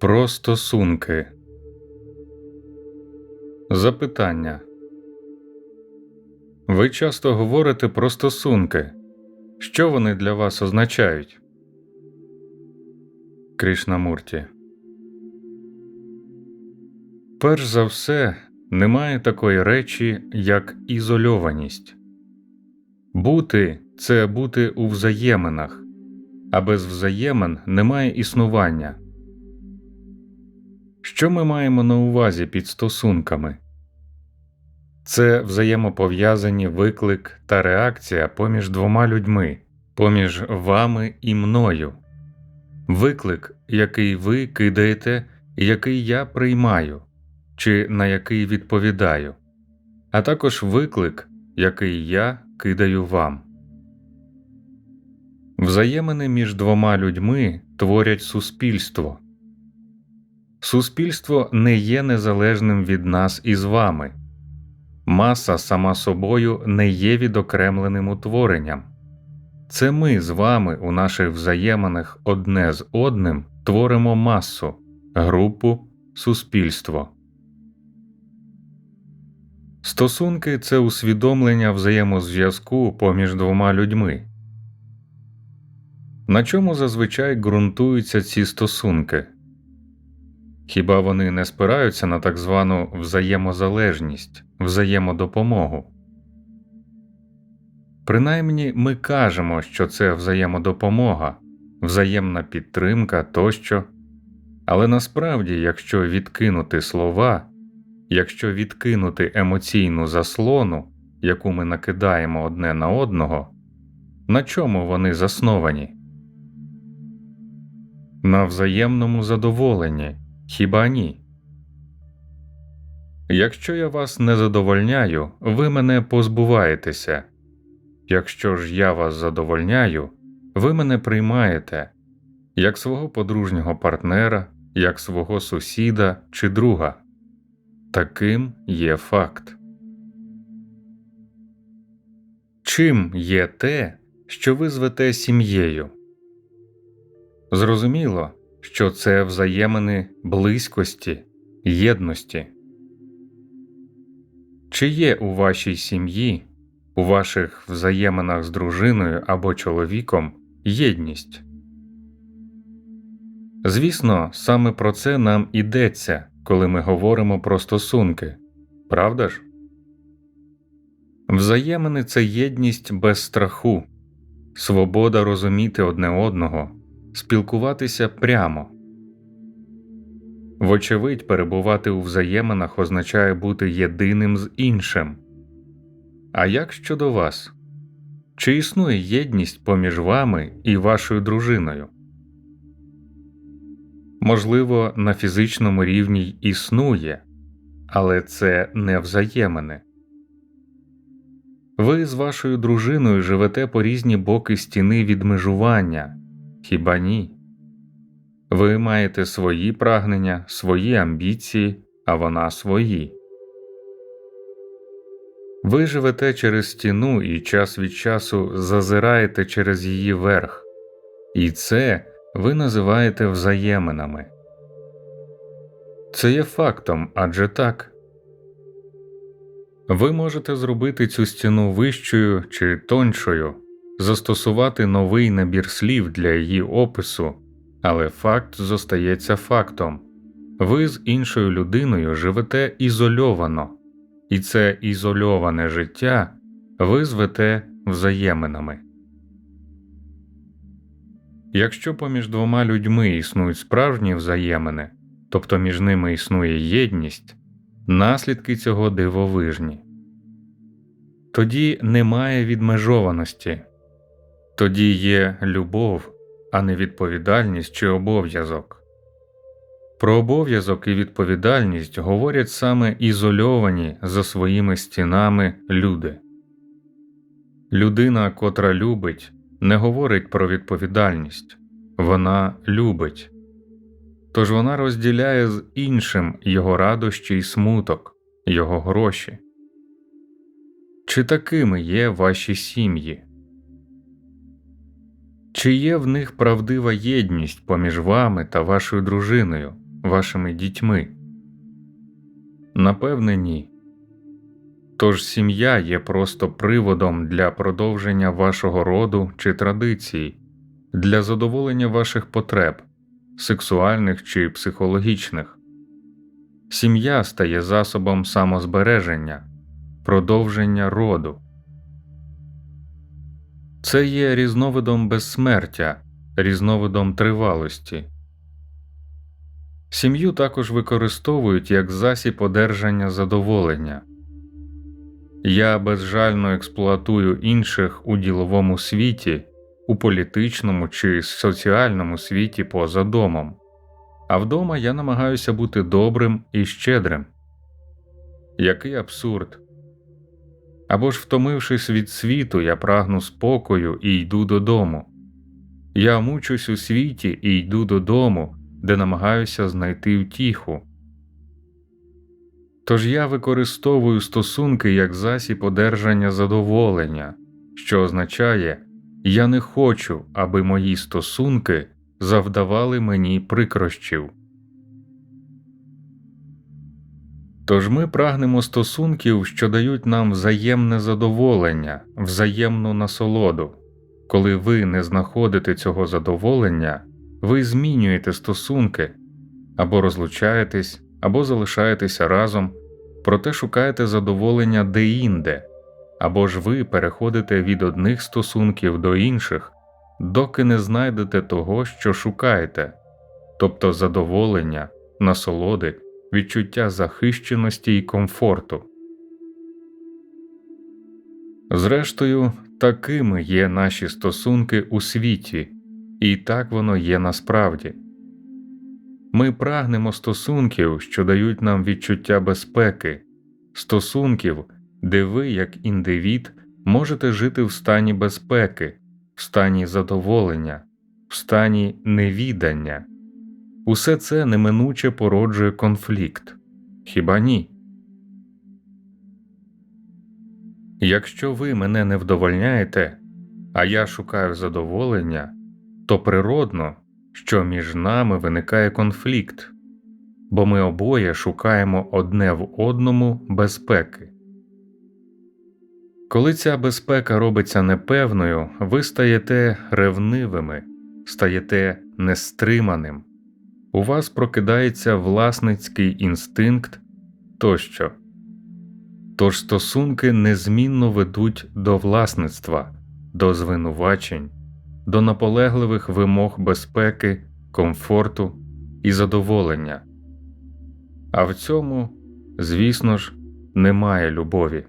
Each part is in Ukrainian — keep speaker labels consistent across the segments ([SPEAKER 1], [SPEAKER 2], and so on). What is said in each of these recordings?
[SPEAKER 1] Про стосунки. Запитання. Ви часто говорите про стосунки. Що вони для вас означають? Кришнамурті. Перш за все, немає такої речі, як ізольованість. Бути це бути у взаєминах, а без взаємин немає існування. Що ми маємо на увазі під стосунками? Це взаємопов'язані виклик та реакція поміж двома людьми, поміж вами і мною, виклик, який ви кидаєте, який я приймаю, чи на який відповідаю, а також виклик, який я кидаю вам. Взаємини між двома людьми творять суспільство. Суспільство не є незалежним від нас із вами. Маса сама собою не є відокремленим утворенням. Це ми з вами у наших взаєминах одне з одним творимо масу, групу, суспільство. Стосунки це усвідомлення взаємозв'язку поміж двома людьми. На чому зазвичай ґрунтуються ці стосунки? Хіба вони не спираються на так звану взаємозалежність, взаємодопомогу? Принаймні ми кажемо, що це взаємодопомога, взаємна підтримка тощо, але насправді, якщо відкинути слова, якщо відкинути емоційну заслону, яку ми накидаємо одне на одного, на чому вони засновані? На взаємному задоволенні. Хіба ні? Якщо я вас не задовольняю, ви мене позбуваєтеся. Якщо ж я вас задовольняю, ви мене приймаєте як свого подружнього партнера, як свого сусіда чи друга. Таким є факт. Чим є те, що ви звете сім'єю? Зрозуміло що це взаємини близькості, єдності. Чи є у вашій сім'ї, у ваших взаєминах з дружиною або чоловіком єдність? Звісно, саме про це нам ідеться, коли ми говоримо про стосунки, правда ж? Взаємини це єдність без страху, свобода розуміти одне одного спілкуватися прямо. Вочевидь, перебувати у взаєминах означає бути єдиним з іншим. А як щодо вас? Чи існує єдність поміж вами і вашою дружиною? Можливо, на фізичному рівні й існує, але це не взаємини. Ви з вашою дружиною живете по різні боки стіни відмежування, Хіба ні? Ви маєте свої прагнення, свої амбіції, а вона свої. Ви живете через стіну і час від часу зазираєте через її верх, і це ви називаєте взаєминами. Це є фактом адже так. Ви можете зробити цю стіну вищою чи тоншою застосувати новий набір слів для її опису, але факт зостається фактом ви з іншою людиною живете ізольовано, і це ізольоване життя ви звете взаєминами. Якщо поміж двома людьми існують справжні взаємини, тобто між ними існує єдність, наслідки цього дивовижні. Тоді немає відмежованості, тоді є любов, а не відповідальність чи обов'язок. Про обов'язок і відповідальність говорять саме ізольовані за своїми стінами люди. Людина, котра любить, не говорить про відповідальність, вона любить, тож вона розділяє з іншим його радощі й смуток, його гроші. Чи такими є ваші сім'ї? Чи є в них правдива єдність поміж вами та вашою дружиною, вашими дітьми? Напевне, ні. Тож сім'я є просто приводом для продовження вашого роду чи традицій, для задоволення ваших потреб, сексуальних чи психологічних. Сім'я стає засобом самозбереження, продовження роду. Це є різновидом безсмертя, різновидом тривалості. Сім'ю також використовують як засіб одержання задоволення. Я безжально експлуатую інших у діловому світі, у політичному чи соціальному світі поза домом, а вдома я намагаюся бути добрим і щедрим. Який абсурд! Або ж, втомившись від світу, я прагну спокою і йду додому. Я мучусь у світі і йду додому, де намагаюся знайти втіху. Тож я використовую стосунки як засіб одержання задоволення, що означає, я не хочу, аби мої стосунки завдавали мені прикрощів. Тож ми прагнемо стосунків, що дають нам взаємне задоволення, взаємну насолоду. Коли ви не знаходите цього задоволення, ви змінюєте стосунки або розлучаєтесь, або залишаєтеся разом, проте шукаєте задоволення деінде, або ж ви переходите від одних стосунків до інших, доки не знайдете того, що шукаєте, тобто задоволення, насолоди відчуття захищеності і комфорту. Зрештою, такими є наші стосунки у світі, і так воно є насправді. Ми прагнемо стосунків, що дають нам відчуття безпеки, стосунків, де ви, як індивід, можете жити в стані безпеки, в стані задоволення, в стані невідання. Усе це неминуче породжує конфлікт. Хіба ні? Якщо ви мене не вдовольняєте, а я шукаю задоволення, то природно, що між нами виникає конфлікт, бо ми обоє шукаємо одне в одному безпеки. Коли ця безпека робиться непевною, ви стаєте ревнивими, стаєте нестриманим у вас прокидається власницький інстинкт тощо. Тож стосунки незмінно ведуть до власництва, до звинувачень, до наполегливих вимог безпеки, комфорту і задоволення. А в цьому, звісно ж, немає любові.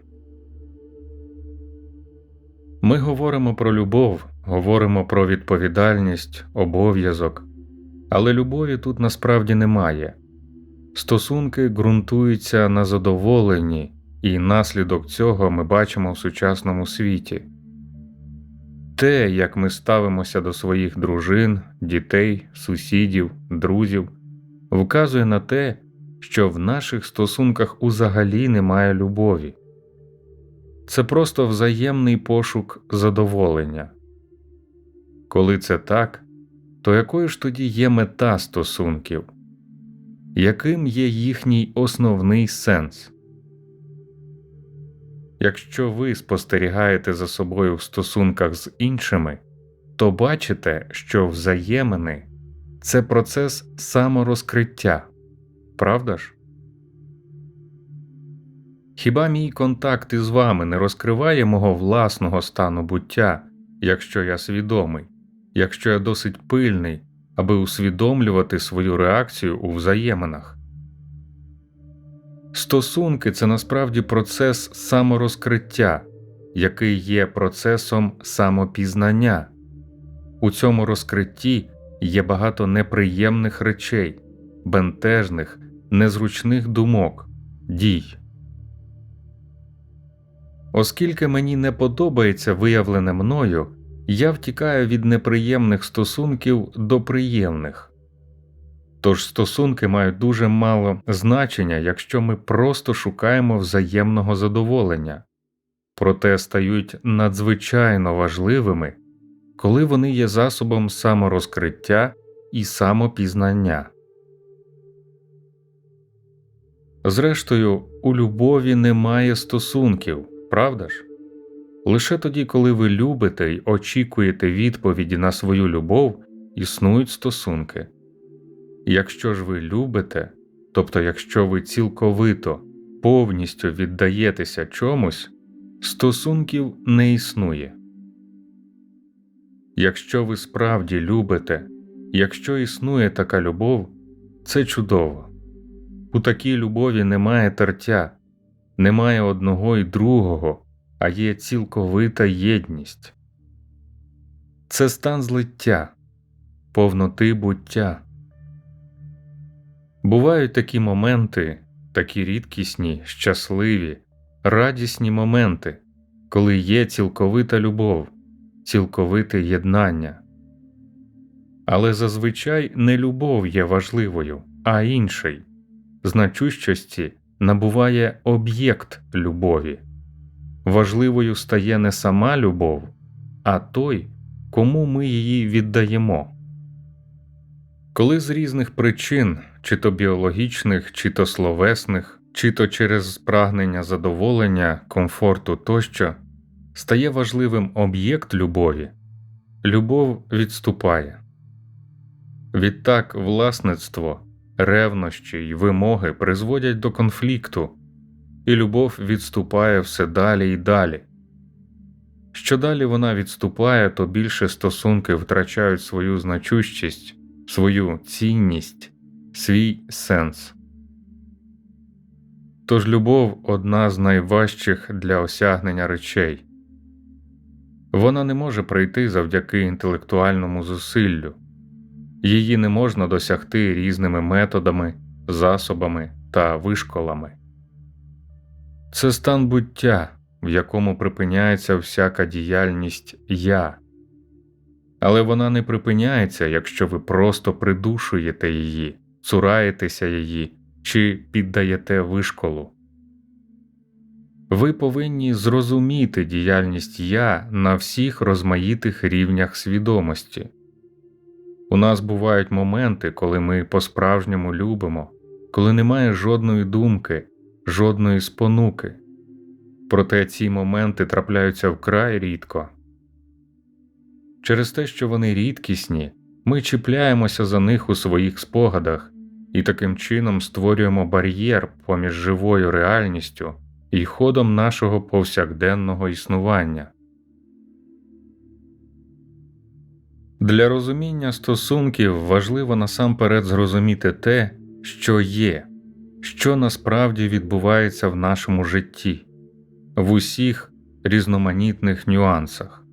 [SPEAKER 1] Ми говоримо про любов, говоримо про відповідальність, обов'язок. Але любові тут насправді немає. Стосунки ґрунтуються на задоволенні, і наслідок цього ми бачимо в сучасному світі. Те, як ми ставимося до своїх дружин, дітей, сусідів, друзів, вказує на те, що в наших стосунках узагалі немає любові, це просто взаємний пошук задоволення. Коли це так, то якою ж тоді є мета стосунків? Яким є їхній основний сенс? Якщо ви спостерігаєте за собою в стосунках з іншими, то бачите, що взаємини це процес саморозкриття, правда ж? Хіба мій контакт із вами не розкриває мого власного стану буття, якщо я свідомий? Якщо я досить пильний, аби усвідомлювати свою реакцію у взаєминах. Стосунки це насправді процес саморозкриття, який є процесом самопізнання. У цьому розкритті є багато неприємних речей, бентежних, незручних думок, дій. Оскільки мені не подобається виявлене мною, я втікаю від неприємних стосунків до приємних. Тож стосунки мають дуже мало значення, якщо ми просто шукаємо взаємного задоволення, проте стають надзвичайно важливими, коли вони є засобом саморозкриття і самопізнання. Зрештою, у любові немає стосунків, правда ж? Лише тоді, коли ви любите й очікуєте відповіді на свою любов, існують стосунки. Якщо ж ви любите, тобто якщо ви цілковито, повністю віддаєтеся чомусь, стосунків не існує. Якщо ви справді любите, якщо існує така любов, це чудово. У такій любові немає тертя, немає одного і другого, а є цілковита єдність. Це стан злиття, повноти буття. Бувають такі моменти, такі рідкісні, щасливі, радісні моменти, коли є цілковита любов, цілковите єднання. Але зазвичай не любов є важливою, а інший значущості набуває об'єкт любові. Важливою стає не сама любов, а той, кому ми її віддаємо. Коли з різних причин, чи то біологічних, чи то словесних, чи то через прагнення задоволення, комфорту тощо, стає важливим об'єкт любові, любов відступає. Відтак власництво, ревнощі й вимоги призводять до конфлікту, і любов відступає все далі і далі. Що далі вона відступає, то більше стосунки втрачають свою значущість, свою цінність, свій сенс. Тож любов одна з найважчих для осягнення речей. Вона не може прийти завдяки інтелектуальному зусиллю, її не можна досягти різними методами, засобами та вишколами. Це стан буття, в якому припиняється всяка діяльність я, але вона не припиняється, якщо ви просто придушуєте її, цураєтеся її чи піддаєте вишколу. Ви повинні зрозуміти діяльність я на всіх розмаїтих рівнях свідомості. У нас бувають моменти, коли ми по-справжньому любимо, коли немає жодної думки, жодної спонуки. Проте ці моменти трапляються вкрай рідко. Через те, що вони рідкісні, ми чіпляємося за них у своїх спогадах і таким чином створюємо бар'єр поміж живою реальністю і ходом нашого повсякденного існування. Для розуміння стосунків важливо насамперед зрозуміти те, що є, що насправді відбувається в нашому житті, в усіх різноманітних нюансах,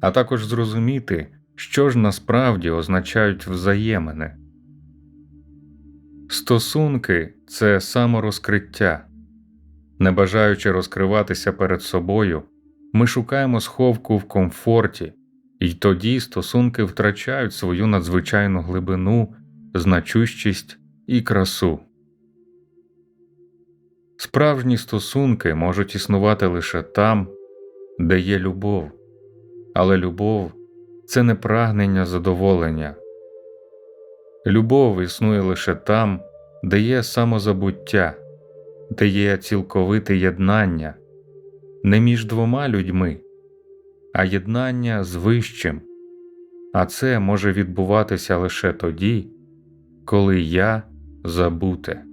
[SPEAKER 1] а також зрозуміти, що ж насправді означають взаємини. Стосунки це саморозкриття. Не бажаючи розкриватися перед собою, ми шукаємо сховку в комфорті, і тоді стосунки втрачають свою надзвичайну глибину, значущість і красу. Справжні стосунки можуть існувати лише там, де є любов, але любов це не прагнення задоволення. Любов існує лише там, де є самозабуття, де є цілковите єднання, не між двома людьми, а єднання з вищим, а це може відбуватися лише тоді, коли я забуте.